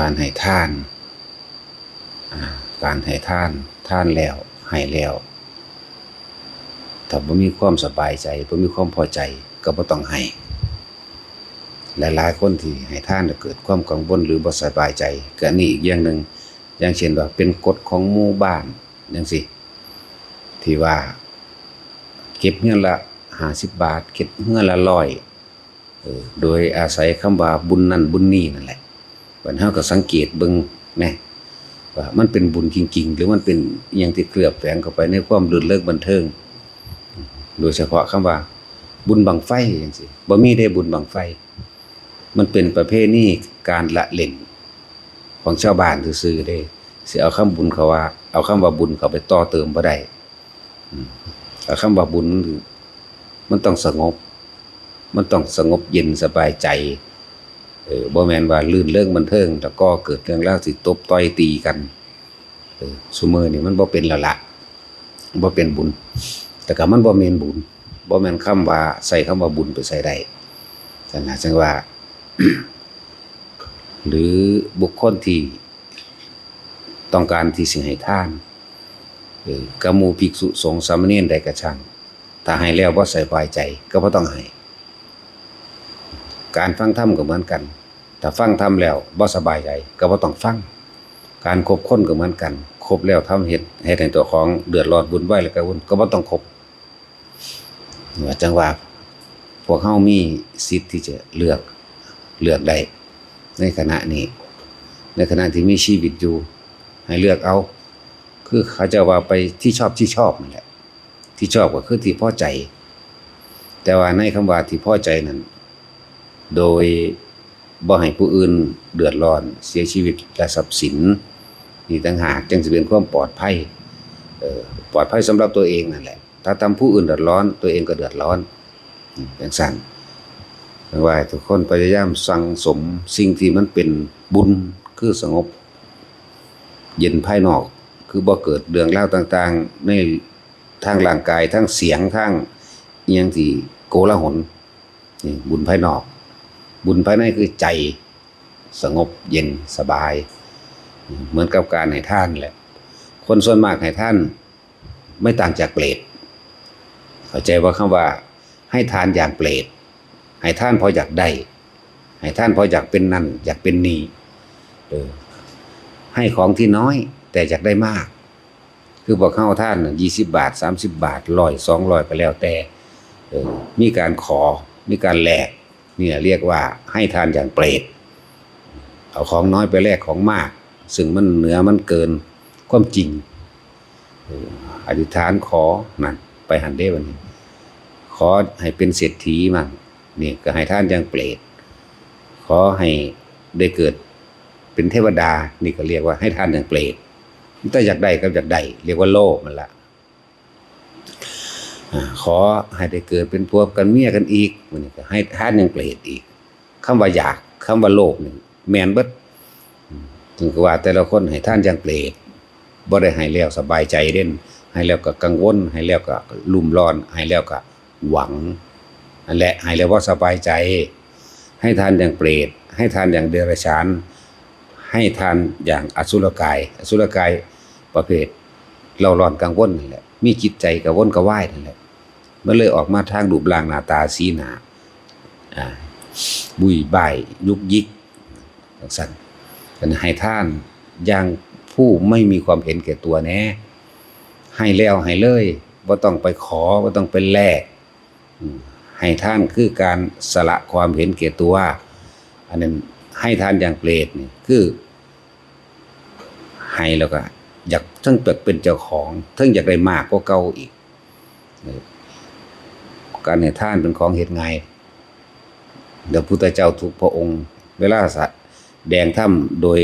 การให้ท่าน การให้ท่านท่านแล้วให้แล้วถ้าบ่มีความสบายใจบ่มีความพอใจก็บ่ต้องให้หลายๆคนที่ให้ท่านเกิดความกังวลหรือบ่สบายใจก็นนี้อีกอย่างหนึ่งอย่างเช่นว่าเป็นกฎของหมู่บ้านจังซี่ที่ว่า เก็บเงินละ50บบาท เก็บเงินละ100เออโดยอาศัยคำว่าบุญนั่นบุญนี่นั่นแหละ บัดเฮาก็สังเกตเบิ่งแน่ว่ามันเป็นบุญจริง ๆ หรือมันเป็นอหยังที่เคลือบแฝงเข้าไปในความลื่นเลิกบันเทิง โดยเฉพาะคำว่า บุญบังไฟจังซี่บ่มีได้บุญบังไฟ มันเป็นประเพณีการละเล่น ของชาวบ้านซื่อๆเด้สิเอาคำบุญเขาว่า เอาคำว่าบุญเข้าไปต่อเติมบ่ได้เอาคำว่าบุญมันต้องสงบ มันต้องสงบเย็นสบายใจ เออบ่แมนว่าลื่นเรื่องบันเทิงแล้วก็เกิดเรื่องราวสิตบต่อยตีกันเออซุมื้อนี่มันบ่เป็นล้วละบ่เป็นบุญ แต่ก็มันบ่แม่นบุญบ่แม่นคำว่าใส่คำว่าบุญไปใส่ได้จังนะจังว่า หรือบุคคลที่ต้องการที่สิให้ท่านเออกมูภิกษุสงฆ์สามเณรใดก็ช่างถ้าให้แล้วบ่ใส่บายใจก็บ่ต้องให้ การฟังธรรมก็เหมือนกัน ถ้าฟังธรรมแล้วบ่สบายใจก็บ่ต้องฟัง การคบคนก็เหมือนกันคบแล้วทำเฮ็ดให้ในตัวของเดือดร้อนบุญไหวแล้วก็วุ่นก็บ่ต้องคบว่าจังว่าพวกเฮามีสิทธิ์ที่จะเลือกเลือกได้ในขณะนี้ ในขณะที่มีชีวิตอยู่ ให้เลือกเอา คือเขาจะว่าไปที่ชอบที่ชอบนั่นแหละที่ชอบก็คือที่พอใจ แต่ว่าในคำว่าที่พอใจนั้น โดย บ่ให้ผู้อื่นเดือดร้อน เสียชีวิตและทรัพย์สินนี่ต่างหากจึงจะเป็นความปลอดภัยเอ่อปลอดภัยสำหรับตัวเองนั่นแหละ ถ้าทำผู้อื่นเดือดร้อน ตัวเองก็เดือดร้อนอืมเป็นสั่นแปลว่าทุกคนพยายามสั่งสมสิ่งที่มันเป็นบุญคือสงบ เย็นภายนอก คือบ่เกิดเรื่องราวต่างๆ ในทางร่างกายทั้งเสียงทั้งยังที่โกลาหลนี่บุญภายนอก บุญภายในคือใจสงบเย็นสบาย เหมือนกับการให้ท่านแหละ คนส่วนมากให้ท่านไม่ต่างจากเปรตเข้าใจว่าคำว่า ให้ทานอย่างเปรตให้ท่านพออยากได้ ให้ท่านพออยากเป็นนั่นอยากเป็นนี่เออให้ของที่น้อย แต่อยากได้มาก คือบอกเข้าท่านยี่สิบบาทสามสิบบาทร้อยสองร้อยไปแล้วแต่เออมีการขอมีการแลก เนี่ยเรียกว่าให้ทานอย่างเปรตเอาของน้อยไปแลกของมาก ซึ่งมันเหนือมันเกินความจริงอออธิษฐานขอนั่นไปหันได้วันนี้ ขอให้เป็นเศรษฐีมั่งนี่ก็ให้ท่านอย่างเปรตขอให้ได้เกิดเป็นเทวดา นี่ก็เรียกว่าให้ท่านอย่างเปรตถ้าอยากได้ก็อยากได้เรียกว่าโลภมันละ ขอให้ได้เกิดเป็นพวกกันเมียกันอีกมันก็ให้ท่านย่งเปรตอีกคำว่าอยากคำว่าโลภนี่แมนเบิดถึงกว่าแต่ละคนให้ท่านอย่างเปรตบ่ได้ให้แล้วสบายใจเด่นให้แล้วก็กังวลให้แล้วก็ลุ่มร้อนให้แล้วก็หวังอันและให้แล้วว่าสบายใจ ให้ทานอย่างเปรตให้ทานอย่างเดรัจฉาน ให้ทานอย่างอสุรกาย อสุรกายประเภทเราร้อนกังวลนั่นแหละ มีจิตใจกังวลกระวายนั่นแหละมันเลยออกมาทางรูปร่างหน้าตาสีหนาบุยใบยยุกยิกจังสั่นกันให้ท่านอย่างผู้ไม่มีความเห็นแก่ตัวแน่ให้แล้วให้เลยบ่าต้องไปขอบ่าต้องไปแลกให้ท่านคือการสละความเห็นแก่ตัวอันนั้นให้ท่านอย่างเปรตนี่คือให้แล้วก็ อยากทั้งเปิดเป็นเจ้าของทั้งอยากได้มากกว่าเก่าอีก การให้ท่านเป็นของเหตุไงเดี๋ยวพุทธเจ้าทุกพระองค์ เวลาสะแดงถ้ำโดย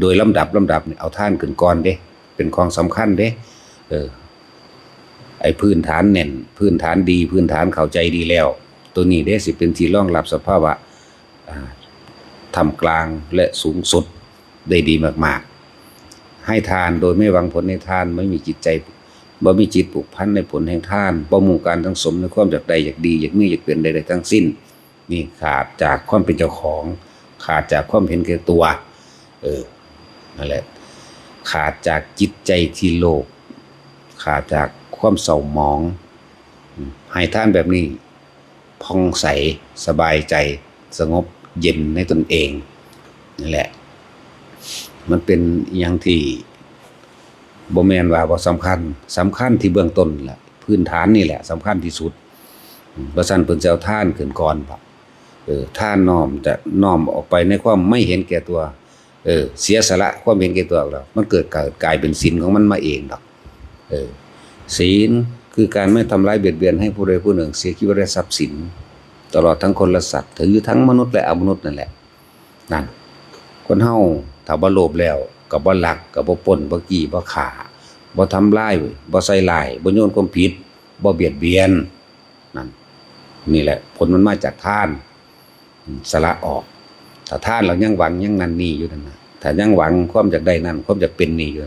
โดยลำดับลำดับเนี่ยเอาท่านขึ้นก่อนเด้ เป็นของสำคัญเด้ เออ ไอพื้นฐานแน่น พื้นฐานดี พื้นฐานเข้าใจดีแล้ว ตัวนี้เด้สิเป็นที่รองรับสภาวะทำกลางและสูงสุดได้ดีมาก ๆ ให้ทานโดยไม่หวังผลในทานไม่มีจิตใจบ่มีจิตผูกพันในผลแห่งทานบ่มุ่งการทั้งสมในความอยากใดอยากดีอยากมีอยากเป็นใดๆทั้งสิ้น นี่ขาดจากความเป็นเจ้าของ ขาดจากความเห็นแก่ตัว เอออนั่นแหละขาดจากจิตใจที่โลภขาดจากความเศร้าหมองให้ท่านแบบนี้ผ่องใสสบายใจสงบเย็นในตนเองนั่นแหละ มันเป็นอย่างที่บ่แมนว่าบ่สำคัญสำคัญที่เบื้องต้นแหละพื้นฐานนี่แหละสำคัญที่สุดอืมบ่ซั่นเพิ่นจะเอาท่านขึ้นก่อนบ่เออท่านน้อมจะน้อมออกไปในความไม่เห็นแก่ตัว เออ เสียสละความเห็นแก่ตัวออกแล้วมันเกิดเกิดกลายเป็นศีลของมันมาเองดอกเออศีลคือการไม่ทำร้ายเบียดเบียนให้ผู้ใดผู้หนึ่ง เสียชีวิตและทรัพย์สิน ตลอดทั้งคนและสัตว์ถือยู่ทั้งมนุษย์และอมนุษย์นั่นแหละนั่นคนเฮา ถ้าบ่โลภแล้วก็บ่ลักก็บ่ปล้นบ่กี้บ่ฆ่าบ่ทำร้ายบ่ใส่ร้ายบ่โยนความผิดบ่เบียดเบียนนั่นนี่แหละ ผลมันมาจากท่านสละออก ถ้าท่านเรายังหวังยังนั่นนี่อยู่นั่นนะถ้ายังหวังความจากได้นั่นความจากเป็นนี่อยู่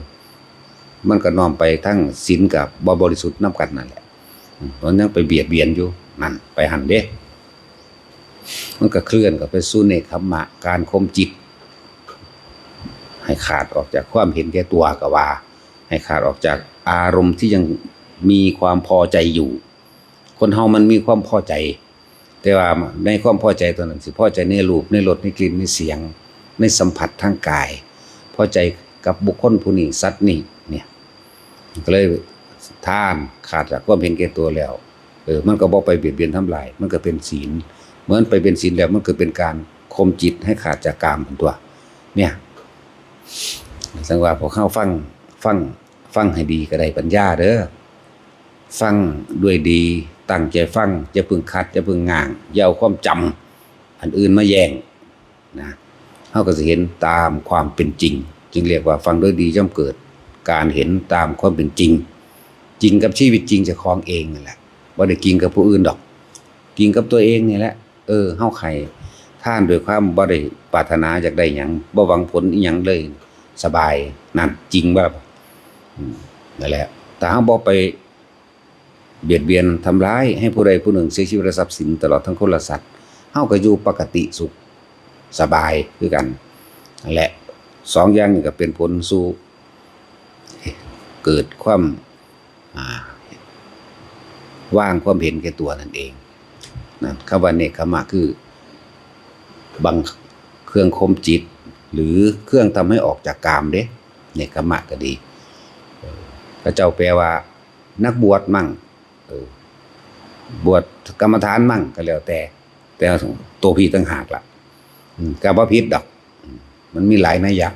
มันก็น้อมไปทั้งศีลกับบ่บริสุทธิ์นํกันนั่นแหละอืมมันยังไปเบียดเบียนอยู่นั่นไปหันเด้ มันก็เคลื่อนกับไปสู่เนคขมมะการคมจิต ให้ขาดออกจากความเห็นแก่ตัวก็ว่า ให้ขาดออกจากอารมณ์ที่ยังมีความพอใจอยู่ คนเฮามันมีความพอใจ แต่ว่าในความพอใจตัวนั้นสิพอใจในรูปในรสในกลิ่นในเสียง ในสัมผัสทางกาย พอใจกับบุคคลผู้นี้สัตว์นี้เนี่ยก็เลยท่านขาดจากความเห็นแก่ตัวแล้วเออมันก็บ่ไปเบียดเบียนทำลาย มันก็เป็นศีลเหมือนไปเป็นศีลแล้วมันก็เป็นการข่มจิตให้ขาดจากกามเป็นตัว เนี่ย สังว่าพอเข้าฟังฟังฟังให้ดีก็ได้ปัญญาเด้อฟังด้วยดีตั้งใจฟังจะพึงคัดจะพึงง่างอย่าเอาความจำอันอื่นมาแย่งนะเฮาก็สิเห็นตามความเป็นจริง จึงเรียกว่าฟังด้วยดีย่อมเกิด การเห็นตามความเป็นจริง จริงกับชีวิตจริงจะคลองเองนั่นแหละบ่ได้กินกับผู้อื่นดอก กินกับตัวเองนี่แหละ เออเฮาไข่ท่านด้วยความบ่ได้ปรารถนาอยากได้หยังบ่หวังผลอีหยังเลย สบายนั่นจริงบ่ล่ะอืมนั่นแหละแต่เฮาบ่ไปเบียดเบียนทำร้ายให้ผู้ใดผู้หนึ่งเสียชีวิตทรัพย์สินตลอดทั้งคนละสัตว์เฮาก็อยู่ปกติสุขสบายคือกันนั่นแหละสองอย่างนี้ก็เป็นผลสู่เกิดความว่างความเห็นแก่ตัวนั่นเองนะคำว่าเนกขมะคือบังเครื่องคมจิต หรือเครื่องทำให้ออกจากกามเด้เนกขมะก็ดีพระเจ้าแปลว่า นักบวชมั่งออบวชกรรมฐานมั่งก็แล้วแต่ แต่ตัวพี่ตั้งหากละ่ะกับว่าพิษดอก มันมีหลายนัยยะ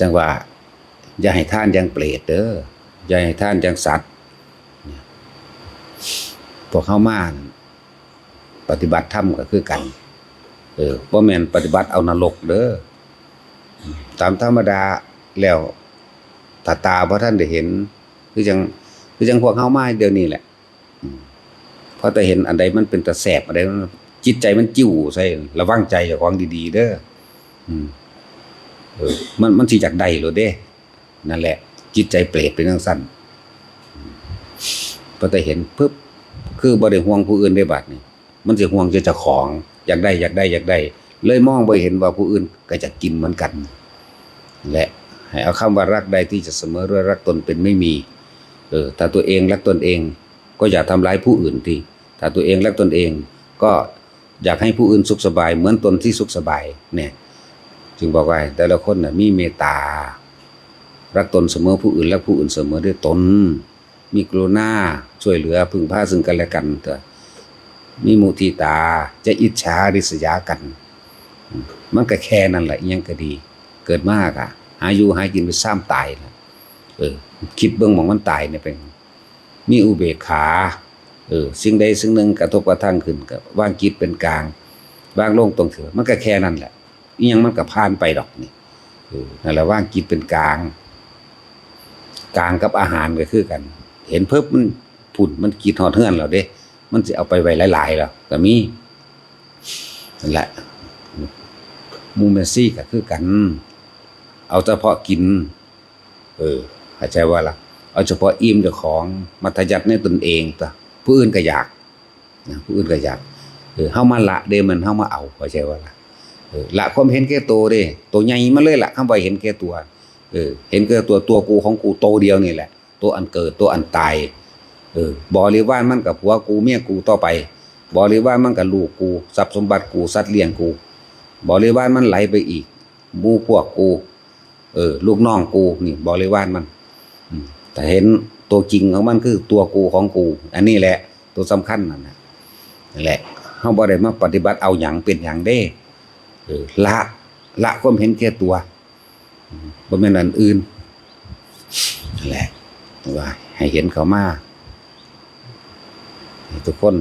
จังว่า อย่าให้ท่านยังเปรตเด้ออย่าให้ท่านยังสัตว์พวกเข้ามาปฏิบัติธรรมก็คือกัน เออบ่แม่นปฏิบัติเอานรกเด้อตามธรรมดาแล้วตาตาพระท่านได้เห็น คือจังคือจังพวกเฮามาเดี๋ยวนี้แหละอืมพอแต่เห็นอันใดมันเป็นตะแสบอันใดมันจิตใจมันจิ้วใส่ระวังใจเจ้าของดี ๆ เด้อมเออ มันมันสิจากใดโลดเด้ นั่นแหละ จิตใจเปรตเป็นจังซั่นพอแต่เห็นปึ๊บคือบ่ได้ห่วงผู้อื่นได้บัดนี่มันสิห่วงแต่เจ้าของ อยากได้อยากได้อยากได้ เลยมองบ่เห็นว่าผู้อื่นก็จะกินเหมือนกัน และให้เอาคำว่ารักใดที่จะเสมอด้วยรักตนเป็นไม่มี เออถ้าตัวเองรักตนเอง ก็อย่าทำร้ายผู้อื่นทีถ้าตัวเองรักตนเอง ก็อยากให้ผู้อื่นสุขสบาย เหมือนตนที่สุขสบายเนี่ย จึงบอกว่าแต่ละคนน่ะมีเมตตา รักตนเสมอผู้อื่นรักผู้อื่นเสมอด้วยตน มีกรุณาช่วยเหลือพึ่งพาซึ่งกันและกันเถอะ มีมุทิตา จะอิจฉาริษยากันมมันก็แค่นั้นแหละยังก็ดี เกิดมากอะ หาอยู่หากินไปซ้ำตายนะเออ คิดเบื้องมองมันตายเนี่ยเป็น มีอุเบกขา เออ สิ่งใดสิ่งหนึ่งกระทบกระทั่งขึ้นก็ว่างจิตเป็นกลางว่างโลงตรงเถือมันก็แค่นั้นแหละยังมันก็ผ่านไปดอกนี่เออนั่นแหละว่างจิตเป็นกลาง กลางกับอาหารก็คือกัน เห็นเพิ่มมันผุ่นมันกินหอดเฮือนเราเด้ มันจะเอาไปไว้หลายๆแล้วก็มีนั่นแหละมูเมซี่ก็คือกัน เอาเฉพาะกิน เออเข้าใจว่าล่ะเอาเฉพาะอิ่มเจ้าของมัธยัติในตนเองตัผู้อื่นก็อยากนะผู้อื่นก็อยากเออเฮามาละเดมันเฮามาเอาเข้าใจว่าล่ะเออละความเห็นแก่ตัวเด้ตัวใหญ่มาเลยละคำว่าเห็นแก่ตัว เออ เห็นแก่ตัวตัวกูของกูโตเดียวนี่แหละ ตัวอันเกิดตัวอันตาย เออบริวารมันกับผัวกูเมียกูต่อไป บริวารมันกับลูกกูทรัพย์สมบัติกูสัตว์เลี้ยงกู บริวารมันไหลไปอีกหมู่พวกกู เออ ลูกน้องกูนี่บริวารมันแต่เห็นตัวจริงของมันคือตัวกูของกู อันนี้แหละ ตัวสำคัญนั่นแหละเฮาบ่ได้มาปฏิบัติเอาหยังเป็นหยังเด้เออละละความเห็นแก่ตัวอืมบ่แม่นอันอื่นนั่นแหละว่าให้เห็นเขามา ทุกคน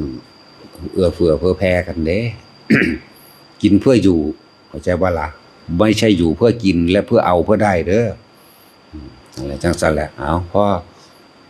เอื้อเฟื้อเพื่อแผ่กันเด้ กินเพื่ออยู่เข้าใจว่าล่ะไม่ใช่อยู่เพื่อกินและเพื่อเอาเพื่อได้เด้ออะไรจังสันแหละเอาพ่อ